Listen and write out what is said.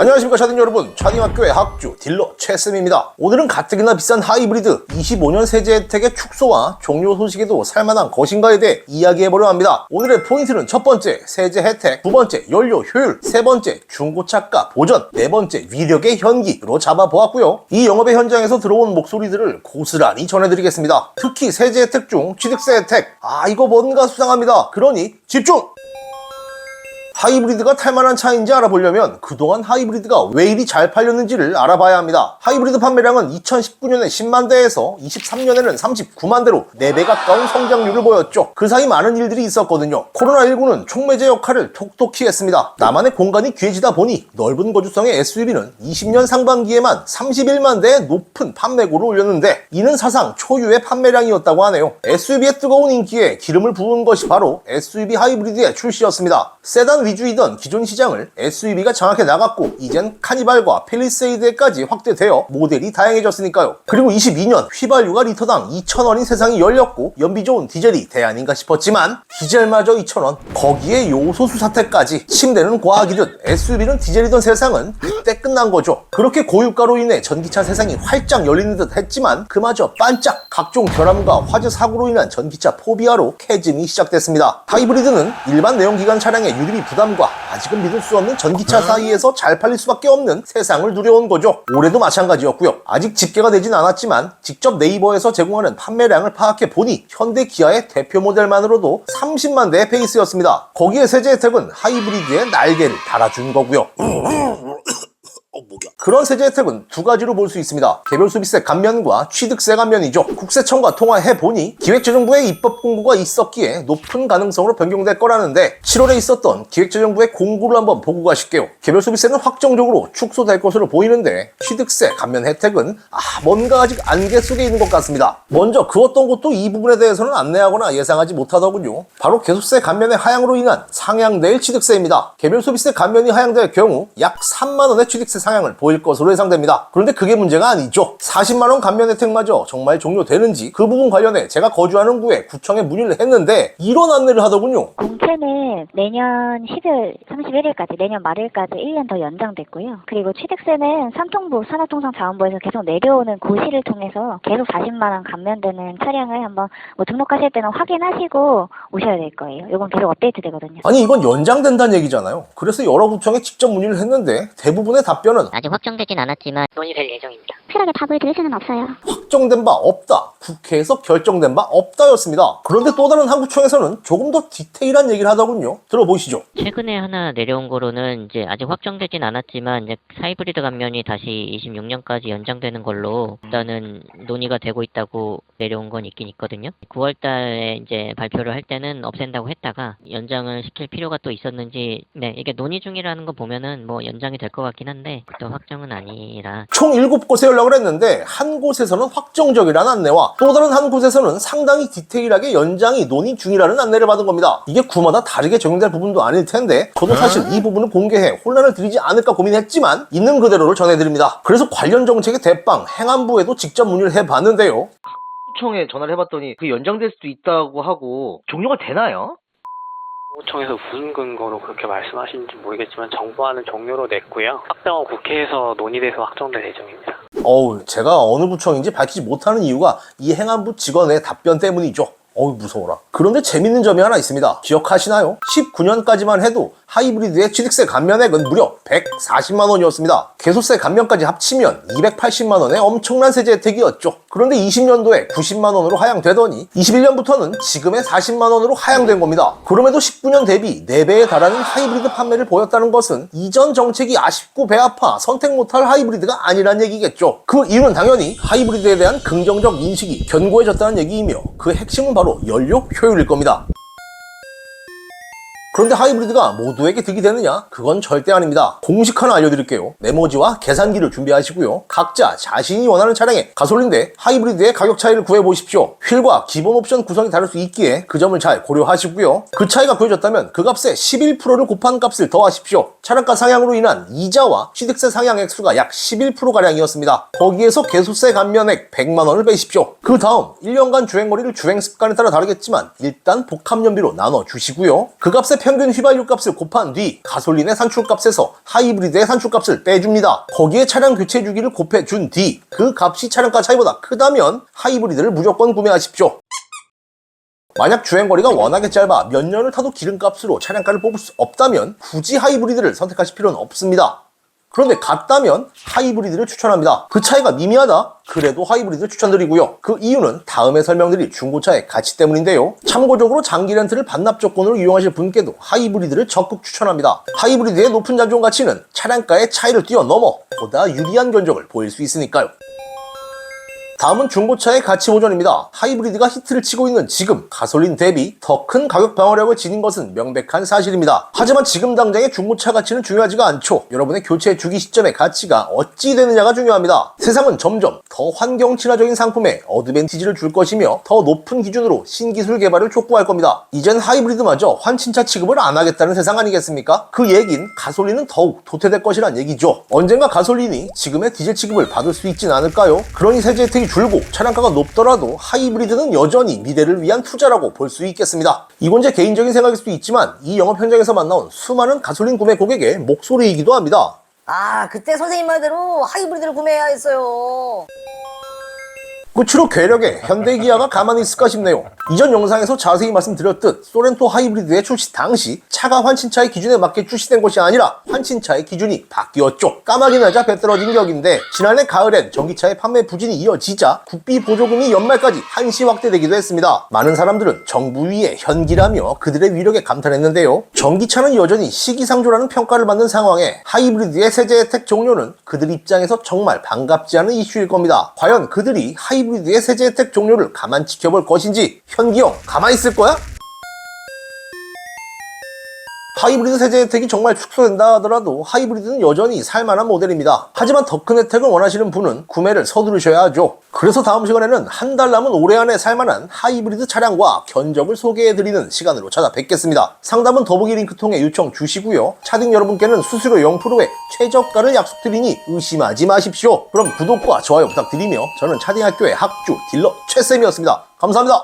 안녕하십니까 차딩 여러분. 차딩학교의 학주 딜러 최쌤입니다. 오늘은 가뜩이나 비싼 하이브리드 25년 세제 혜택의 축소와 종료 소식에도 살만한 것인가에 대해 이야기해보려 합니다. 오늘의 포인트는 첫 번째 세제 혜택 두 번째 연료 효율 세 번째 중고차가 보전 네 번째 위력의 현기로 잡아보았고요. 이 영업의 현장에서 들어온 목소리들을 고스란히 전해드리겠습니다. 특히 세제 혜택 중 취득세 혜택. 아 이거 뭔가 수상합니다. 그러니 집중 하이브리드가 탈만한 차인지 알아보려면 그동안 하이브리드가 왜 이리 잘 팔렸는지를 알아봐야 합니다. 하이브리드 판매량은 2019년에 10만 대에서 23년에는 39만 대로 4배 가까운 성장률을 보였죠. 그 사이 많은 일들이 있었거든요. 코로나19는 촉매제 역할을 톡톡히 했습니다. 나만의 공간이 귀해지다 보니 넓은 거주성의 SUV는 20년 상반기에만 31만 대의 높은 판매고를 올렸는데 이는 사상 초유의 판매량이었다고 하네요. SUV의 뜨거운 인기에 기름을 부은 것이 바로 SUV 하이브리드의 출시였습니다. 세단 위주이던 기존 시장을 SUV가 장악해 나갔고 이젠 카니발과 펠리세이드까지 확대되어 모델이 다양해졌으니까요. 그리고 22년 휘발유가 리터당 2,000원인 세상이 열렸고 연비 좋은 디젤이 대안인가 싶었지만 디젤마저 2,000원 거기에 요소수 사태까지 침대는 과학이듯 SUV는 디젤이던 세상은 그때 끝난 거죠. 그렇게 고유가로 인해 전기차 세상이 활짝 열리는 듯 했지만 그마저 반짝 각종 결함과 화재 사고로 인한 전기차 포비아로 캐짐이 시작됐습니다. 하이브리드는 일반 내연기관 차량의 유류비 부담 과 아직은 믿을 수 없는 전기차 사이에서 잘 팔릴 수밖에 없는 세상을 누려온 거죠. 올해도 마찬가지였고요. 아직 집계가 되진 않았지만 직접 네이버에서 제공하는 판매량을 파악해 보니 현대 기아의 대표 모델만으로도 30만 대의 페이스였습니다. 거기에 세제 혜택은 하이브리드의 날개를 달아준 거고요. 그런 세제 혜택은 두 가지로 볼 수 있습니다. 개별 소비세 감면과 취득세 감면이죠. 국세청과 통화해 보니 기획재정부의 입법 공고가 있었기에 높은 가능성으로 변경될 거라는데 7월에 있었던 기획재정부의 공고를 한번 보고 가실게요. 개별 소비세는 확정적으로 축소될 것으로 보이는데 취득세 감면 혜택은 아 뭔가 아직 안개 속에 있는 것 같습니다. 먼저 그 어떤 것도 이 부분에 대해서는 안내하거나 예상하지 못하더군요. 바로 개소세 감면의 하향으로 인한 상향될 취득세입니다. 개별 소비세 감면이 하향될 경우 약 3만 원의 취득세 상향을 보일 것으로 예상됩니다. 그런데 그게 문제가 아니죠. 40만 원 감면 혜택마저 정말 종료되는지 그 부분 관련해 제가 거주하는 구에 구청에 문의를 했는데 이런 안내를 하더군요. 공채는 내년 10월 31일까지 내년 말일까지 1년 더 연장됐고요. 그리고 취득세는 산통부 산업통상자원부에서 계속 내려오는 고시를 통해서 계속 40만 원 감면되는 차량을 한번 뭐 등록하실 때는 확인하시고 오셔야 될 거예요. 이건 계속 업데이트 되거든요. 아니 이건 연장된다는 얘기잖아요. 그래서 여러 구청에 직접 문의를 했는데 대부분의 답변은 아직 확정되진 않았지만 논의될 예정입니다. 확실하게 답을 드릴 수는 없어요. 확정된 바 없다. 국회에서 결정된 바 없다였습니다. 그런데 또 다른 한 구청에서는 조금 더 디테일한 얘기를 하더군요. 들어보시죠. 최근에 하나 내려온 거로는 이제 아직 확정되진 않았지만 이제 하이브리드 감면이 다시 26년까지 연장되는 걸로 일단은 논의가 되고 있다고 내려온 건 있긴 있거든요. 9월 달에 이제 발표를 할 때는 없앤다고 했다가 연장을 시킬 필요가 또 있었는지 네, 이게 논의 중이라는 거 보면은 뭐 연장이 될 것 같긴 한데 또 확정은 아니라 총 7곳에 연락을 했는데 한 곳에서는 확정적이라는 안내와 또 다른 한 곳에서는 상당히 디테일하게 연장이 논의 중이라는 안내를 받은 겁니다. 이게 구마다 다르게 적용될 부분도 아닐 텐데 저도 사실 이 부분을 공개해 혼란을 드리지 않을까 고민했지만 있는 그대로를 전해드립니다. 그래서 관련 정책의 대빵 행안부에도 직접 문의를 해봤는데요. 구청에 전화를 해봤더니 그 연장될 수도 있다고 하고 종료가 되나요? 구청에서 무슨 근거로 그렇게 말씀하시는지 모르겠지만 정부안은 종료로 냈고요. 확정은 국회에서 논의돼서 확정될 예정입니다. 어우, 제가 어느 구청인지 밝히지 못하는 이유가 이 행안부 직원의 답변 때문이죠. 어우, 무서워라. 그런데 재밌는 점이 하나 있습니다. 기억하시나요? 19년까지만 해도 하이브리드의 취득세 감면액은 무려 140만 원이었습니다. 개소세 감면까지 합치면 280만 원의 엄청난 세제 혜택이었죠. 그런데 20년도에 90만 원으로 하향되더니 21년부터는 지금의 40만 원으로 하향된 겁니다. 그럼에도 19년 대비 4배에 달하는 하이브리드 판매를 보였다는 것은 이전 정책이 아쉽고 배 아파 선택 못할 하이브리드가 아니란 얘기겠죠. 그 이유는 당연히 하이브리드에 대한 긍정적 인식이 견고해졌다는 얘기이며 그 핵심은 바로 연료 효율일 겁니다. 그런데 하이브리드가 모두에게 득이 되느냐? 그건 절대 아닙니다. 공식 하나 알려드릴게요. 메모지와 계산기를 준비하시고요. 각자 자신이 원하는 차량의 가솔린 대 하이브리드의 가격 차이를 구해보십시오. 휠과 기본 옵션 구성이 다를 수 있기에 그 점을 잘 고려하시고요. 그 차이가 구해졌다면 그 값에 11%를 곱한 값을 더하십시오. 차량가 상향으로 인한 이자와 취득세 상향 액수가 약 11%가량이었습니다. 거기에서 개소세 감면액 100만원을 빼십시오. 그 다음 1년간 주행거리를 주행 습관에 따라 다르겠지만 일단 복합연비로 나눠주시고요. 그 값에 평균 휘발유 값을 곱한 뒤 가솔린의 산출값에서 하이브리드의 산출값을 빼줍니다. 거기에 차량 교체 주기를 곱해준 뒤 그 값이 차량가 차이보다 크다면 하이브리드를 무조건 구매하십시오. 만약 주행거리가 워낙에 짧아 몇 년을 타도 기름값으로 차량가를 뽑을 수 없다면 굳이 하이브리드를 선택하실 필요는 없습니다. 그런데 같다면 하이브리드를 추천합니다. 그 차이가 미미하다? 그래도 하이브리드를 추천드리고요. 그 이유는 다음에 설명드릴 중고차의 가치 때문인데요. 참고적으로 장기 렌트를 반납 조건으로 이용하실 분께도 하이브리드를 적극 추천합니다. 하이브리드의 높은 잔존 가치는 차량가의 차이를 뛰어넘어 보다 유리한 견적을 보일 수 있으니까요. 다음은 중고차의 가치 보전입니다. 하이브리드가 히트를 치고 있는 지금 가솔린 대비 더 큰 가격 방어력을 지닌 것은 명백한 사실입니다. 하지만 지금 당장의 중고차 가치는 중요하지가 않죠. 여러분의 교체 주기 시점의 가치가 어찌 되느냐가 중요합니다. 세상은 점점 더 환경 친화적인 상품에 어드밴티지를 줄 것이며 더 높은 기준으로 신기술 개발을 촉구할 겁니다. 이젠 하이브리드마저 환친차 취급을 안 하겠다는 세상 아니겠습니까? 그 얘긴 가솔린은 더욱 도태될 것이란 얘기죠. 언젠가 가솔린이 지금의 디젤 취급을 받을 수 있진 않을까요? 그러니 세제 혜택이 줄고 차량가가 높더라도 하이브리드는 여전히 미래를 위한 투자라고 볼 수 있겠습니다. 이건 제 개인적인 생각일 수도 있지만 이 영업 현장에서 만나온 수많은 가솔린 구매 고객의 목소리이기도 합니다. 아, 그때 선생님 말대로 하이브리드를 구매해야 했어요. 끝으로 괴력에 현대 기아가 가만히 있을까 싶네요. 이전 영상에서 자세히 말씀드렸듯 소렌토 하이브리드의 출시 당시 차가 환친차의 기준에 맞게 출시된 것이 아니라 환친차의 기준이 바뀌었죠. 까마귀 나자 배 떨어진 격인데 지난해 가을엔 전기차의 판매 부진이 이어지자 국비 보조금이 연말까지 한시 확대되기도 했습니다. 많은 사람들은 정부 위에 현기라며 그들의 위력에 감탄했는데요. 전기차는 여전히 시기상조라는 평가를 받는 상황에 하이브리드의 세제 혜택 종료는 그들 입장에서 정말 반갑지 않은 이슈일 겁니다. 과연 그들이 하이브리드의 세제 혜택 종료를 가만 지켜볼 것인지 현기형 가만히 있을 거야? 하이브리드 세제 혜택이 정말 축소된다 하더라도 하이브리드는 여전히 살만한 모델입니다. 하지만 더 큰 혜택을 원하시는 분은 구매를 서두르셔야 하죠. 그래서 다음 시간에는 한 달 남은 올해 안에 살만한 하이브리드 차량과 견적을 소개해드리는 시간으로 찾아뵙겠습니다. 상담은 더보기 링크 통해 요청 주시고요. 차등 여러분께는 수수료 0%의 최저가를 약속드리니 의심하지 마십시오. 그럼 구독과 좋아요 부탁드리며 저는 차딩학교의 학주 딜러 최쌤이었습니다. 감사합니다.